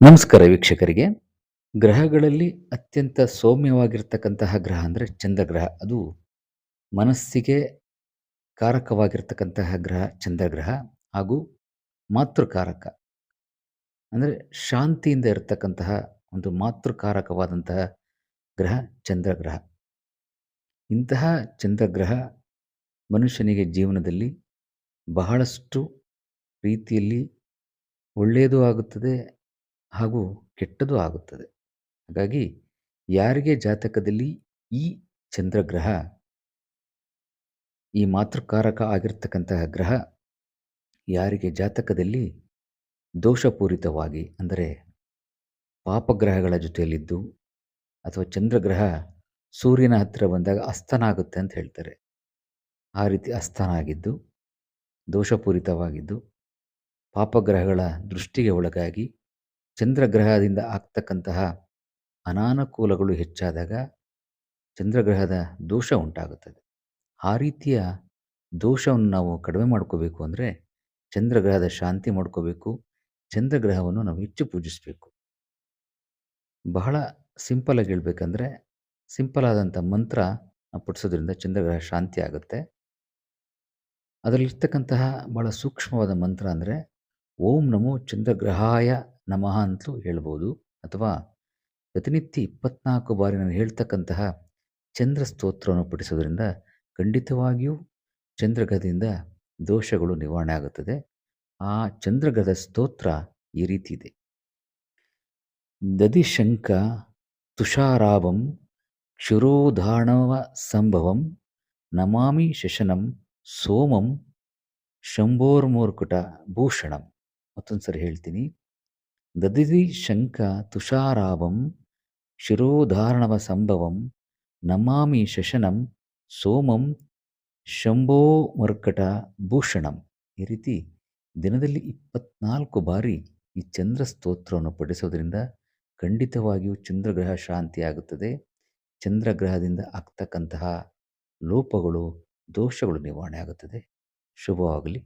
ನಮಸ್ಕಾರ ವೀಕ್ಷಕರಿಗೆ. ಗ್ರಹಗಳಲ್ಲಿ ಅತ್ಯಂತ ಸೌಮ್ಯವಾಗಿರ್ತಕ್ಕಂತಹ ಗ್ರಹ ಅಂದರೆ ಚಂದ್ರಗ್ರಹ. ಅದು ಮನಸ್ಸಿಗೆ ಕಾರಕವಾಗಿರ್ತಕ್ಕಂತಹ ಗ್ರಹ, ಚಂದ್ರಗ್ರಹ ಹಾಗೂ ಮಾತೃಕಾರಕ. ಅಂದರೆ ಶಾಂತಿಯಿಂದ ಇರತಕ್ಕಂತಹ ಒಂದು ಮಾತೃಕಾರಕವಾದಂತಹ ಗ್ರಹ ಚಂದ್ರಗ್ರಹ. ಇಂತಹ ಚಂದ್ರಗ್ರಹ ಮನುಷ್ಯನಿಗೆ ಜೀವನದಲ್ಲಿ ಬಹಳಷ್ಟು ರೀತಿಯಲ್ಲಿ ಒಳ್ಳೆಯದು ಆಗುತ್ತದೆ ಹಾಗೂ ಕೆಟ್ಟದು ಆಗುತ್ತದೆ. ಹಾಗಾಗಿ ಯಾರಿಗೆ ಜಾತಕದಲ್ಲಿ ಈ ಚಂದ್ರಗ್ರಹ ಈ ಮಾತೃಕಾರಕ ಆಗಿರ್ತಕ್ಕಂತಹ ಗ್ರಹ ಯಾರಿಗೆ ಜಾತಕದಲ್ಲಿ ದೋಷಪೂರಿತವಾಗಿ ಅಂದರೆ ಪಾಪಗ್ರಹಗಳ ಜೊತೆಯಲ್ಲಿದ್ದು ಅಥವಾ ಚಂದ್ರಗ್ರಹ ಸೂರ್ಯನ ಹತ್ತಿರ ಬಂದಾಗ ಅಸ್ತನ ಆಗುತ್ತೆ ಅಂತ ಹೇಳ್ತಾರೆ. ಆ ರೀತಿ ಅಸ್ತನ ಆಗಿದ್ದು ದೋಷಪೂರಿತವಾಗಿದ್ದು ಪಾಪಗ್ರಹಗಳ ದೃಷ್ಟಿಗೆ ಒಳಗಾಗಿ ಚಂದ್ರಗ್ರಹದಿಂದ ಆಗ್ತಕ್ಕಂತಹ ಅನಾನುಕೂಲಗಳು ಹೆಚ್ಚಾದಾಗ ಚಂದ್ರಗ್ರಹದ ದೋಷ ಉಂಟಾಗುತ್ತದೆ. ಆ ರೀತಿಯ ದೋಷವನ್ನು ನಾವು ಕಡಿಮೆ ಮಾಡ್ಕೋಬೇಕು ಅಂದರೆ ಚಂದ್ರಗ್ರಹದ ಶಾಂತಿ ಮಾಡ್ಕೋಬೇಕು, ಚಂದ್ರಗ್ರಹವನ್ನು ನಾವು ಹೆಚ್ಚು ಪೂಜಿಸಬೇಕು. ಬಹಳ ಸಿಂಪಲಾಗಿ ಹೇಳ್ಬೇಕಂದ್ರೆ ಸಿಂಪಲ್ ಆದಂಥ ಮಂತ್ರ ಪಠಿಸೋದ್ರಿಂದ ಚಂದ್ರಗ್ರಹ ಶಾಂತಿ ಆಗುತ್ತೆ. ಅದರಲ್ಲಿರ್ತಕ್ಕಂತಹ ಭಾಳ ಸೂಕ್ಷ್ಮವಾದ ಮಂತ್ರ ಅಂದರೆ ಓಂ ನಮೋ ಚಂದ್ರಗ್ರಹಾಯ ನಮಃ ಅಂತಲೂ ಹೇಳ್ಬೋದು. ಅಥವಾ ಪ್ರತಿನಿತ್ಯ ಇಪ್ಪತ್ನಾಲ್ಕು ಬಾರಿ ನಾನು ಹೇಳ್ತಕ್ಕಂತಹ ಚಂದ್ರ ಸ್ತೋತ್ರವನ್ನು ಪಠಿಸೋದ್ರಿಂದ ಖಂಡಿತವಾಗಿಯೂ ಚಂದ್ರಗ್ರಹದಿಂದ ದೋಷಗಳು ನಿವಾರಣೆ ಆಗುತ್ತದೆ. ಆ ಚಂದ್ರಗದ ಸ್ತೋತ್ರ ಈ ರೀತಿ ಇದೆ. ದದಿಶಂಕ ತುಷಾರಾವಂ ಕ್ಷುರೋಧಾಣವ ಸಂಭವಂ ನಮಾಮಿ ಶಶನಂ ಸೋಮಂ ಶಂಭೋರ್ಮೋರ್ಕುಟ ಭೂಷಣಂ ಮತ್ತೊಂದು ಸರಿ ಹೇಳ್ತೀನಿ. ದದಿದಿ ಶಂಕ ತುಷಾರಾವಂ ಶಿರೋಧಾರಣವ ಸಂಭವಂ ನಮಾಮಿ ಶಶನಂ ಸೋಮಂ ಶಂಭೋ ಮರ್ಕಟ ಭೂಷಣಂ ಈ ರೀತಿ ದಿನದಲ್ಲಿ ಇಪ್ಪತ್ನಾಲ್ಕು ಬಾರಿ ಈ ಚಂದ್ರ ಸ್ತೋತ್ರವನ್ನು ಪಠಿಸೋದ್ರಿಂದ ಖಂಡಿತವಾಗಿಯೂ ಚಂದ್ರಗ್ರಹ ಶಾಂತಿಯಾಗುತ್ತದೆ. ಚಂದ್ರಗ್ರಹದಿಂದ ಆಗ್ತಕ್ಕಂತಹ ಲೋಪಗಳು, ದೋಷಗಳು ನಿವಾರಣೆ ಆಗುತ್ತದೆ. ಶುಭವಾಗಲಿ.